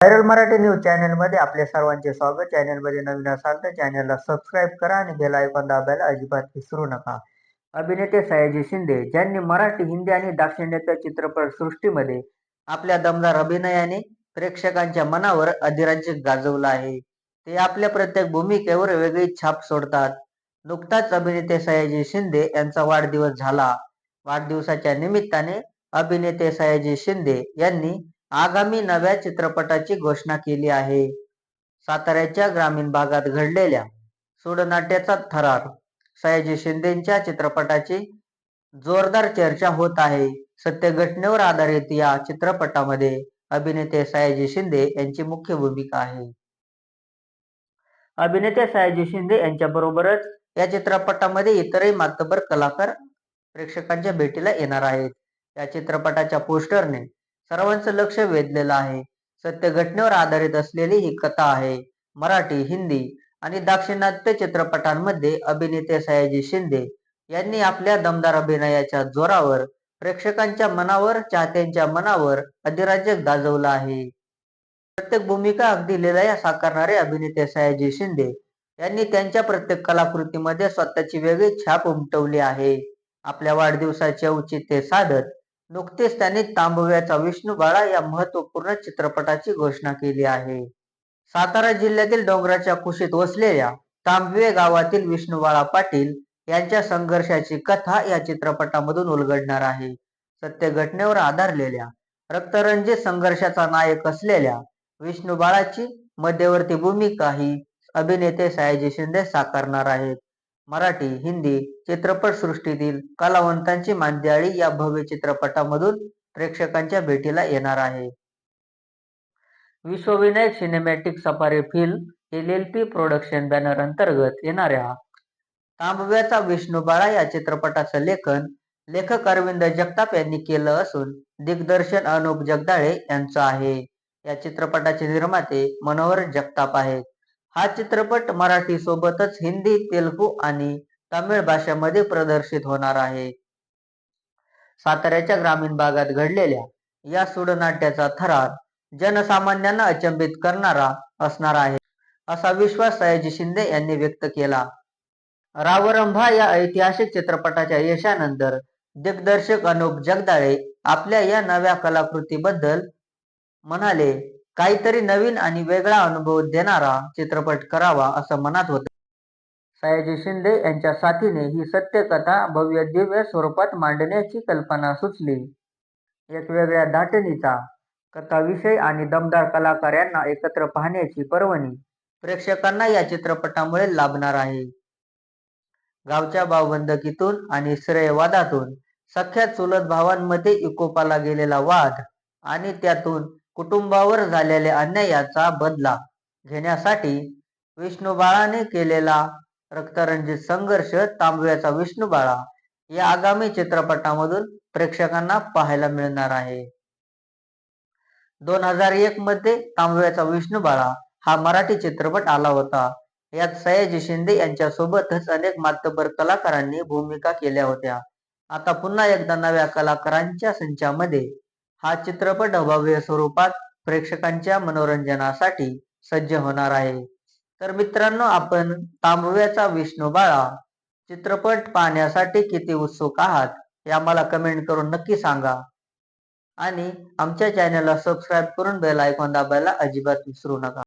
Viral Marathi news चॅनलमध्ये आपल्या सर्वांचे स्वागत. चॅनलमध्ये नवीन असाल तर चॅनलला सबस्क्राईब करा आणि बेल आयकॉन दाबायला अजिबात विसरू नका. अभिनेते सयाजी शिंदे ज्यांनी मराठी हिंदी आणि दाक्षिणात्य चित्रपट सृष्टीमध्ये आपल्या दमदार अभिनयाने प्रेक्षकांच्या मनावर अधिराज्य गाजवलं आहे. ते आपल्या प्रत्येक भूमिकेवर वेगळी छाप सोडतात. नुकताच अभिनेते सयाजी शिंदे यांचा वाढदिवस झाला. वाढदिवसाच्या निमित्ताने अभिनेते सयाजी शिंदे यांनी आगामी नव्या चित्रपटाची घोषणा केली आहे. साताऱ्याच्या ग्रामीण भागात घडलेल्या सोडनाट्याचा थरार सयाजी शिंदेच्या चित्रपटाची जोरदार चर्चा होत आहे. सत्य घटनेवर आधारित या चित्रपटामध्ये अभिनेते सयाजी शिंदे यांची मुख्य भूमिका आहे. अभिनेते सयाजी शिंदे यांच्या बरोबरच या चित्रपटामध्ये इतरही मातबर कलाकार प्रेक्षकांच्या भेटीला येणार आहेत. या चित्रपटाच्या पोस्टरने सर्वांचं लक्ष वेधलेलं आहे. सत्य घटनेवर आधारित असलेली ही कथा आहे. मराठी हिंदी आणि दाक्षिणात्य चित्रपटांमध्ये अभिनेते सयाजी शिंदे यांनी आपल्या दमदार अभिनयाच्या जोरावर प्रेक्षकांच्या मनावर चाहत्यांच्या मनावर अधिराज्य गाजवलं आहे. प्रत्येक भूमिका अगदी लिलया साकारणारे अभिनेते सयाजी शिंदे यांनी त्यांच्या प्रत्येक कलाकृतीमध्ये स्वतःची वेगळी छाप उमटवली आहे. आपल्या वाढदिवसाचे औचित्य साधत नुकतेच त्यांनी तांबव्याचा विष्णू बाळा या महत्त्वपूर्ण चित्रपटाची घोषणा केली आहे. सातारा जिल्ह्यातील डोंगराच्या कुशीत वसलेल्या तांबवे गावातील विष्णुबाळा पाटील यांच्या संघर्षाची कथा या चित्रपटामधून उलगडणार आहे. सत्य घटनेवर आधारलेल्या रक्तरंजित संघर्षाचा नायक असलेल्या विष्णू बाळाची मध्यवर्ती भूमिका ही अभिनेते सयाजी शिंदे साकारणार आहेत. मराठी हिंदी चित्रपटसृष्टीतील कलावंतांची मांदियाळी या भव्य चित्रपटामधून प्रेक्षकांच्या भेटीला येणार आहे. Vishwavinayak cinematic safari film L L P production banner अंतर्गत येणाऱ्या तांबव्याचा विष्णू बाळा या चित्रपटाचं लेखन लेखक अरविंद जगताप यांनी केलं असून दिग्दर्शन अनुप जगदाळे यांचं आहे. या चित्रपटाचे निर्माते मनोहर जगताप आहेत. हा चित्रपट मराठी सोबतच हिंदी तेलुगू आणि तमिळ भाषेमध्ये प्रदर्शित होणार आहे. साताऱ्याच्या ग्रामीण भागात घडलेल्या या सुडनाट्याचा थरार जनसामान्यांना अचंबित करणारा असणार आहे असा विश्वास सयाजी शिंदे यांनी व्यक्त केला. रावरंभा या ऐतिहासिक चित्रपटाच्या यशानंतर दिग्दर्शक अनुप जगदाळे आपल्या या नव्या कलाकृतीबद्दल म्हणाले काहीतरी नवीन आणि वेगळा अनुभव देणारा चित्रपट करावा असं मनात होतं. सयाजी शिंदे यांच्या साथीने ही सत्यकथा भव्य दिव्य स्वरूपात मांडण्याची कल्पना सुचली. एक वेगळ्या दाटणीचा कथाविषय आणि दमदार कलाकार यांना एकत्र पाहण्याची पर्वणी प्रेक्षकांना या चित्रपटामुळे लाभणार आहे. गावच्या भावबंदकीतून आणि श्रेयवादातून सख्या चुलत भावांमध्ये इकोपाला गेलेला वाद आणि त्यातून कुटुंबावर झालेल्या अन्यायाचा बदला घेण्यासाठी विष्णुबाळाने केलेला रक्तरंजित संघर्ष तांबव्याचा विष्णुबाळा या आगामी चित्रपटामधून प्रेक्षकांना पाहायला मिळणार आहे. दोन हजार एक मध्ये तांबव्याचा विष्णुबाळा हा मराठी चित्रपट आला होता. यात सयाजी शिंदे यांच्या सोबतच अनेक मातबर कलाकारांनी भूमिका केल्या होत्या. आता पुन्हा एकदा नव्या कलाकारांच्या संचामध्ये हा चित्रपट भव्य स्वरूपात प्रेक्षकांच्या मनोरंजनासाठी सज्ज होणार आहे. तर मित्रांनो आपण तांबव्याचा विष्णू बाळा चित्रपट पाहण्यासाठी किती उत्सुक आहात हे आम्हाला कमेंट करून नक्की सांगा. आणि आमच्या चॅनलला सबस्क्राईब करून बेल आयकॉन दाबायला अजिबात विसरू नका.